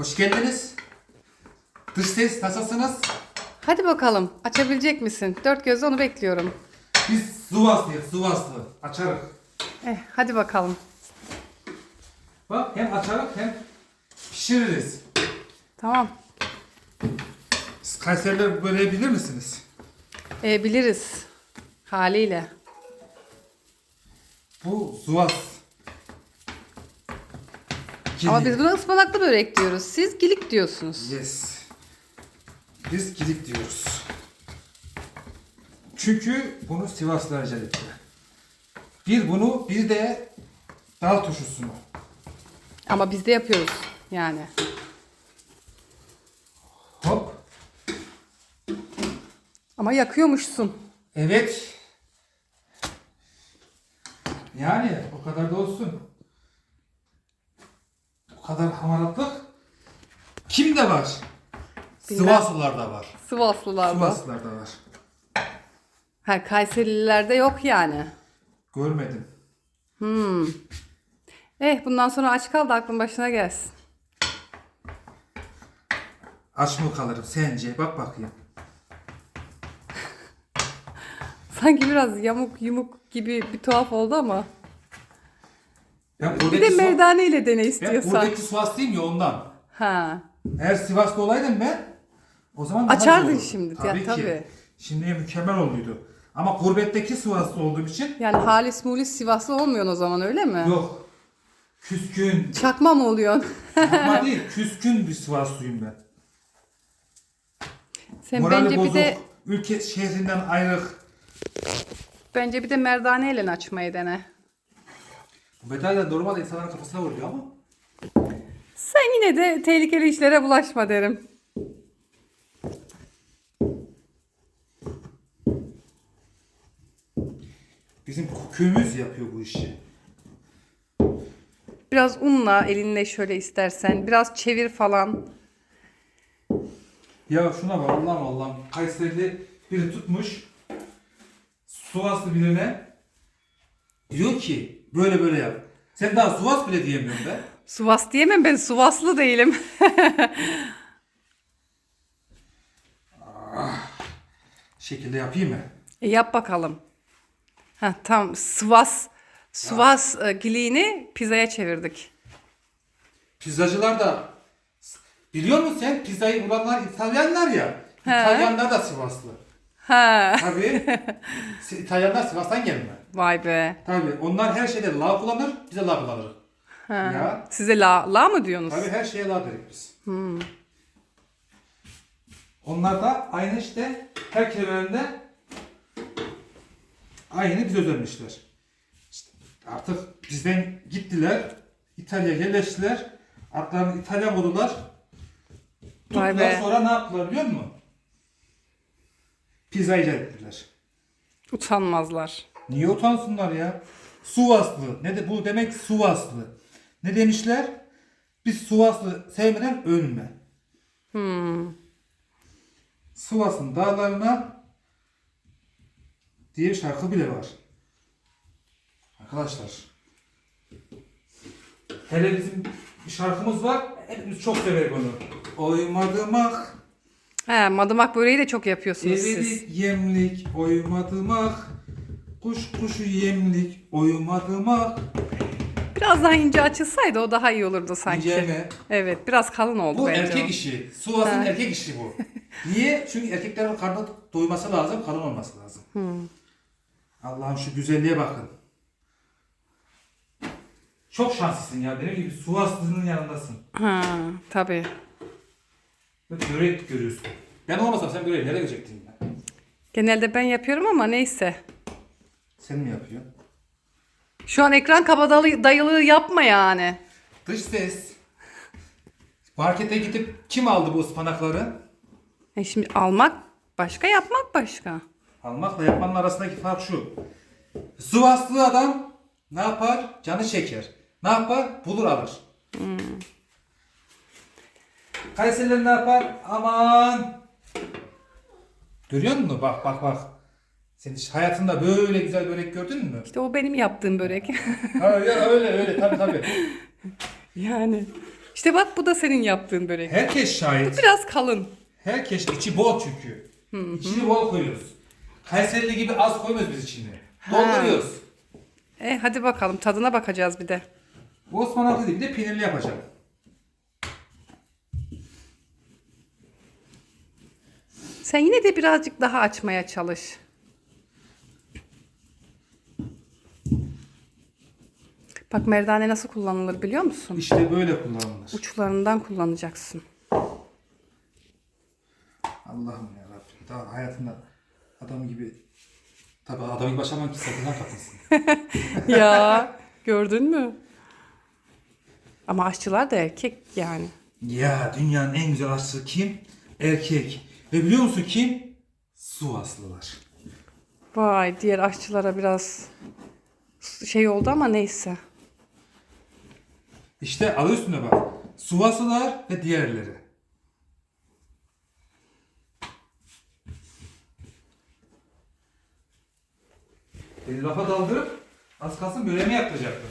Hoş geldiniz. Dış ses nasılsınız? Hadi bakalım. Açabilecek misin? Dört gözle onu bekliyorum. Biz Zuvaslıyız, Zuvaslı. Açarık. Eh, hadi bakalım. Bak hem açarık hem pişiririz. Tamam. Siz Kayseriler böyle bilir misiniz? Eh, biliriz. Haliyle. Bu Zuvas. Ama Gilik. biz buna ıspanaklı börek diyoruz. Siz gilik diyorsunuz. Yes. Biz gidik diyoruz. Çünkü bunu Sivaslılar etti. Bir bunu bir de dal turşusunu. Ama biz de yapıyoruz yani. Hop. Ama yakıyormuşsun. Evet. Yani o kadar da olsun. Kadar hamaratlık kimde var? Bilmem. Sivaslılarda var. Sivaslılarda. Sivaslılarda var. Ha, Kayserililerde yok yani. Görmedim. Eh bundan sonra aç kal da aklın başına gelsin. Aç mı kalırım sence? Bak bakayım. Sanki biraz yamuk yumuk gibi bir tuhaf oldu ama. Ben Bir de merdane ile dene Ben istiyorsan. buradaki Sivaslıyım ya ondan. Ha. Eğer Sivaslı olaydım ben o zaman daha Açardın olurdu. şimdi, ya, Tabii ki. tabii. Şimdiye mükemmel oluydu. Ama gurbetteki Sivaslı olduğum için Yani halis mulis Sivaslı olmuyorsun o zaman öyle mi? yok. Küskün. Çakma mı oluyorsun? Ama değil, küskün bir Sivaslıyım ben. Sen Morali bence bozuk, bir de ülke şehrinden ayrık. bence bir de merdane ile açmayı dene. Bu metaller normal insanların kafasına vuruyor ama. Sen yine de tehlikeli işlere bulaşma derim. Bizim kükümüz yapıyor bu işi. Biraz unla elinle şöyle istersen. Biraz çevir falan. Ya şuna bak Allah'ım Allah'ım. Kayserili biri tutmuş. Sivaslı birine diyor ki böyle böyle yap. Sen daha Sivas bile diyemiyorsun be. Suvas diyemem ben Suvaslı değilim. Şekilde yapayım mı? E, yap bakalım. Ha tam Sivas Sivas e, giliğini pizzaya çevirdik. Pizzacılar da biliyor musun sen pizzayı bulanlar İtalyanlar ya. İtalyanlar da Sivaslı. Ha Tabii. İtalyanlar Sivas'tan gelme. vay be. Tabii. Onlar her şeyde la kullanır, bize la kullanır. Ha. Ya. Size la, la mı diyorsunuz? Tabii her şeye la derik biz. Onlar da aynı işte her kelimelerinde aynı biz özenmişler. İşte artık bizden gittiler, İtalya'ya yerleştiler, adlarını İtalyan vurdular. Vay Tuttular be. sonra ne yaptılar biliyor musun? Pizza icat ettiler. Utanmazlar. Niye utansınlar ya? Suvaslı. Ne de bu demek Suvaslı. Ne demişler? Biz Suvaslı sevmeden ölme. Hmm. Sivas'ın dağlarına diye şarkı bile var. Arkadaşlar. Hele bizim bir şarkımız var. Hepimiz çok severiz onu. Oymadımak, He, madımak böreği de çok yapıyorsunuz siz. evilik yemlik, oymadımak. Kuş kuşu yemlik, oymadımak. Biraz daha ince açılsaydı o daha iyi olurdu sanki. İnce mi? Evet biraz kalın oldu Bu bence erkek o. işi. Sivas'ın Ha. erkek işi bu. Niye? Çünkü erkeklerin karnı doyması lazım, kalın olması lazım. Allah'ım şu güzelliğe bakın. Çok şanslısın ya. Benim gibi Sivaslı'nın yanındasın. Ha, tabii. Ve börek görüyorsun. Ben olmasam sen böreği nereye görecektin ya? Genelde ben yapıyorum ama neyse. Sen mi yapıyorsun? Şu an ekran kabadayı dayılığı yapma yani. Dış ses. Markete gidip kim aldı bu ıspanakları? E şimdi almak başka yapmak başka. Almakla yapmanın arasındaki fark şu. Sivaslı adam ne yapar? Canı çeker. Ne yapar? Bulur alır. Kayseriler ne yapar? Aman. Görüyor musun? Bak bak bak. Sen hiç hayatında böyle güzel börek gördün mü? İşte o benim yaptığım börek. ha, ya, öyle öyle tabii tabii. yani İşte bak bu da senin yaptığın börek. Herkes şahit. Biraz kalın. Herkes içi bol çünkü. İçini bol koyuyoruz. Kayserili gibi az koymuyoruz biz içine. Dolduruyoruz. E hadi bakalım tadına bakacağız bir de. Bu değil bir de peynirli yapacağım. Sen yine de birazcık daha açmaya çalış. Bak merdane nasıl kullanılır biliyor musun? İşte böyle kullanılır. Uçlarından kullanacaksın. Allah'ım ya Rabbim. Daha hayatımda adam gibi Tabii adam gibi başlamam ki sakından katılsın. ya gördün mü? Ama aşçılar da erkek yani. Ya dünyanın en güzel aşçısı kim? Erkek. Ve biliyor musun kim? Sivaslılar. Vay diğer aşçılara biraz şey oldu ama neyse. İşte adı üstünde bak. Sivaslılar ve diğerleri. Beni lafa daldırıp az kalsın böreğime yaklayacaktı.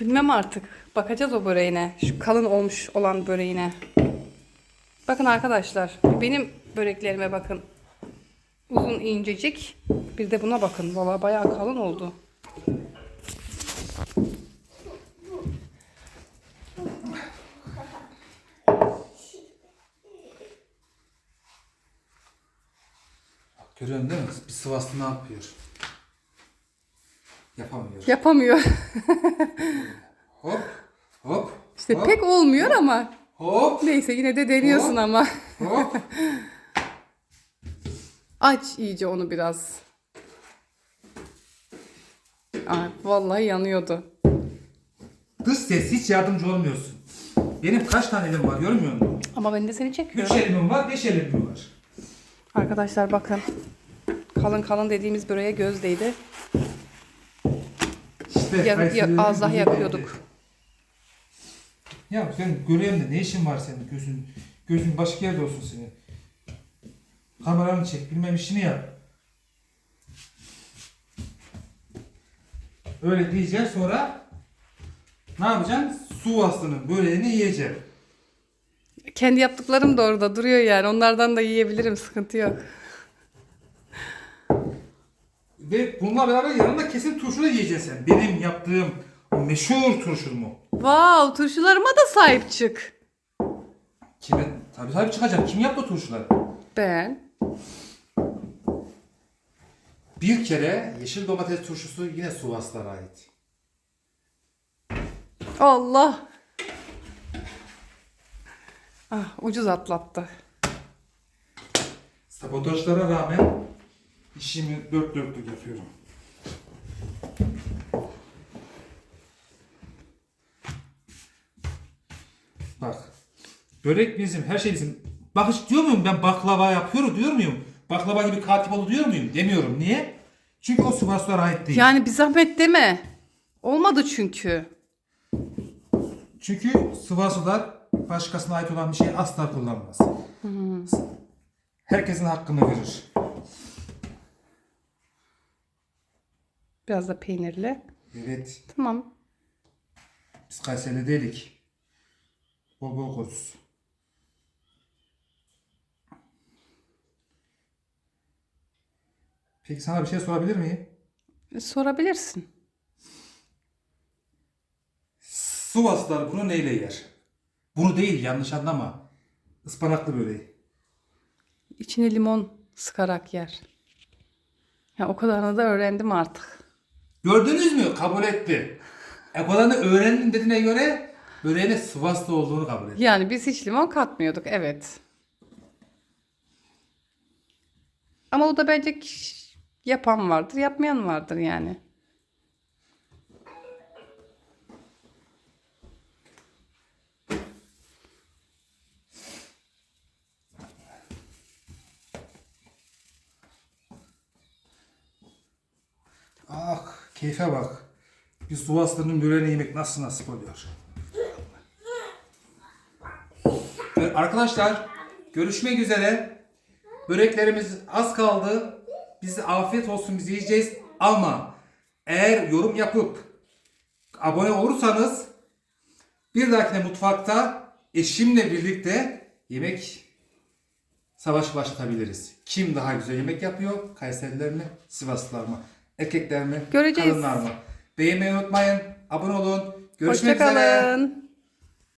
Bilmem artık. Bakacağız o böreğine. Şu kalın olmuş olan böreğine. Bakın arkadaşlar. Benim böreklerime bakın. Uzun incecik. Bir de buna bakın. Valla bayağı kalın oldu. Görüyorsun değil mi? Bir Sivaslı ne yapıyor? Yapamıyor. Yapamıyor. Hop, hop, işte hop, pek olmuyor ama. Hop, Neyse yine de deniyorsun Hop. ama. hop. Aç iyice onu biraz. Ay, vallahi yanıyordu. Dış ses hiç yardımcı olmuyorsun. Benim kaç tane elim var görmüyor musun? Ama ben de seni Üç çekiyorum. elimim var, beş elimim var. Arkadaşlar bakın. Kalın kalın dediğimiz böreğe göz değdi. İşte Ya- ya- az daha yakıyorduk. Ya sen göreyim de ne işin var senin gözün? Gözün başka yerde olsun senin. Kameranı çek, bilmem işini yap. Öyle diyeceksin sonra ne yapacaksın? Su aslının böreğini yiyeceksin. Kendi yaptıklarım da orada duruyor yani. Onlardan da yiyebilirim. Sıkıntı yok. Ve bununla beraber yanında kesin turşu da yiyeceksin sen. Benim yaptığım meşhur turşumu. Wow, turşularıma da sahip çık. Kime? Tabii tabii çıkacak. Kim yaptı turşuları? Ben. Bir kere yeşil domates turşusu yine Sivaslara ait. Allah. Ah, ucuz atlattı. Sabotajlara rağmen işimi dört dörtlük yapıyorum. Bak. Börek bizim, her şey bizim. Bak hiç diyor muyum ben baklava yapıyorum diyor muyum? Baklava gibi katip ol diyor muyum? Demiyorum. Niye? Çünkü o Sivaslara ait değil. Yani bir zahmet deme. Olmadı çünkü. Çünkü Sivaslılar başkasına ait olan bir şeyi asla kullanmaz. Herkesin hakkını verir. Biraz da peynirli. Evet. Tamam. Biz Kayseri'de değilik. Bol bol koyuz. Peki sana bir şey sorabilir miyim? E, Sorabilirsin. Sivaslılar bunu neyle yer? Bunu değil yanlış anlama. Ispanaklı böreği. İçine limon sıkarak yer. Ya o kadarını da öğrendim artık. Gördünüz mü? Kabul etti. E kadarını öğrendim dediğine göre böreğine Sivaslı olduğunu kabul etti. Yani biz hiç limon katmıyorduk evet. Ama o da bence yapan vardır, yapmayan vardır yani. Ah keyfe bak. Bir Sivaslı'nın böreğini yemek nasıl nasip oluyor. Arkadaşlar görüşmek üzere. Böreklerimiz az kaldı. Bize afiyet olsun biz yiyeceğiz. Ama eğer yorum yapıp abone olursanız Bir dahakine mutfakta eşimle birlikte yemek savaşı başlatabiliriz. Kim daha güzel yemek yapıyor? Kayseriler mi? Sivaslılar mı? Erkekler mi? Göreceğiz. Kadınlar mı? Beğenmeyi unutmayın. Abone olun. Görüşmek üzere. Hoşçakalın.